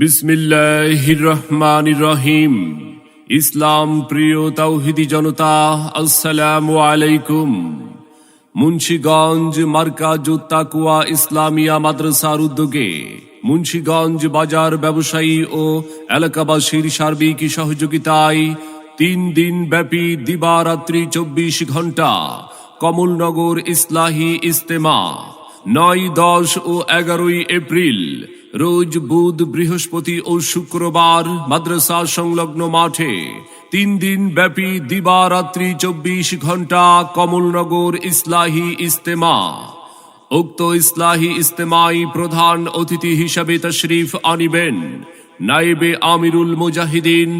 বিসমিল্লাহির রহমান রহিম ইসলাম প্রিয় তাওহিদি জনতা, আসসালামু আলাইকুম। মুন্সিগঞ্জ মার্কাজ তাকুয়া ইসলামিয়া মাদ্রাসার উদ্যোগে মুন্সিগঞ্জ বাজার ব্যবসায়ী ও এলাকাবাসীর সার্বিক সহযোগিতায় তিন দিন ব্যাপী দিবারাত্রি চব্বিশ ঘণ্টা কমলনগর ইসলাহী ইস্তেমা নয় দশ ও এগারোই এপ্রিল রোজ বুধ, বৃহস্পতি ও শুক্রবার মাদ্রাসা সংলগ্ন মাঠে তিন দিন ব্যাপী দিবারাত্রি চব্বিশ ঘণ্টা কমলনগর ইসলাহী ইস্তেমা উক্ত ইসলাহী ইস্তেমাই প্রধান অতিথি হিসাবে তশরিফ আনিবেন নাইবে আমিরুল মুজাহিদিন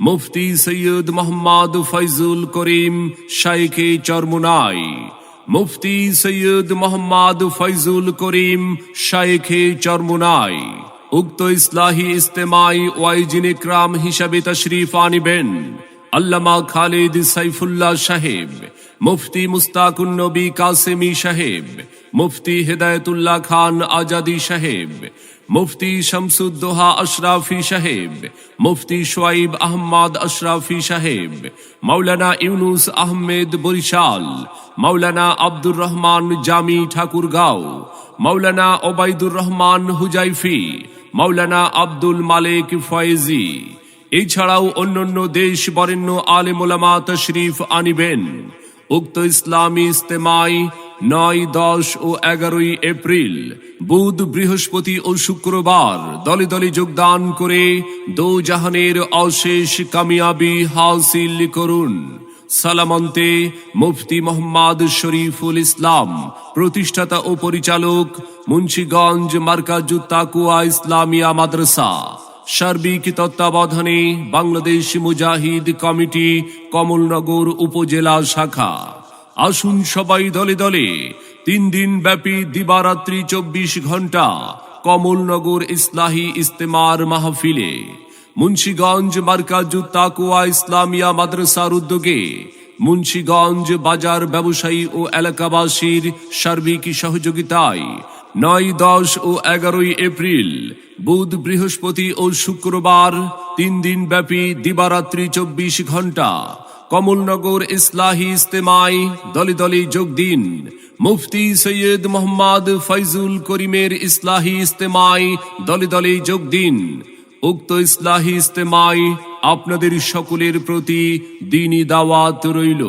মুফতি সৈয়দ মোহাম্মদ ফৈজুল করিম শাইখে চরমুনাই। মুফতি সৈয়দ মোহাম্মদ ফৈজুল করিম শাইখে চরমুনাই, উক্ত ইসলাহী ইস্তেমাই ওয়াইজিন ইকরাম হিসাবে তশরিফ আনিবেন আল্লামা খালিদ সাইফুল্লাহ সাহেব, মুফতি মুস্তাকুন নবী কাসেমি সাহেব, মুফতি হেদায়তুল্লাহ খান আজাদি সাহেব মুফতি শামসুদ্দোহা আশরাফি সাহেব, মুফতি সোয়াইব আহমদ আশরাফি সাহেব, মাওলানা ইউনুস আহমেদ বরিশাল, মাওলানা আব্দুর রহমান জামি ঠাকুরগাঁও, মাওলানা ওবায়দুর রহমান হুজাইফি, মাওলানা আব্দুল মালেক ফয়েজি। এছাড়াও অন্যান্য দেশ বরেণ্য আলেমোলামা তশরিফ আনিবেন। উক্ত ইসলামী ইস্তেমায় নয়, দশ ও এগারোই এপ্রিল, বুধ, বৃহস্পতি ও শুক্রবার দলে দলে যোগদান করে দো জাহানের অশেষ কামিয়াবি হাসিল করুন। সালামন্তে মুফতি মোহাম্মদ শরীফুল ইসলাম, প্রতিষ্ঠাতা ও পরিচালক মুন্সীগঞ্জ মার্কাজু তাকুয়া ইসলামিয়া মাদ্রাসা। সার্বিক তত্ত্বাবধানে বাংলাদেশ মুজাহিদ কমিটি কমলনগর উপজেলা শাখা। আসুন সবাই দলে দলে। তিন দিন ব্যাপী দিবারাত্রি চব্বিশ ঘণ্টা কমলনগর ইসলাহী ইস্তেমার মাহফিলে। মুন্সিগঞ্জ মার্কাজু তাকুয়া ইসলামিয়া মাদ্রাসার উদ্যোগে মুন্সীগঞ্জ বাজার ব্যবসায়ী ও এলাকাবাসীর সার্বিক সহযোগিতায় নয়, দশ ও এগারোই এপ্রিল, বুধ, বৃহস্পতি ও শুক্রবার তিন দিন ব্যাপী দিবারাত্রি চব্বিশ ঘণ্টা কমলনগর ইসলাহী ইস্তেমায় দলে দলে যোগ দিন। মুফতি সৈয়দ মোহাম্মদ ফৈজুল করিমের ইসলাহী ইস্তেমায় দলে দলে যোগ দিন। উক্ত ইসলাহী ইস্তেমায় আপনাদের সকলের প্রতি দিনই দাওয়াত রইল।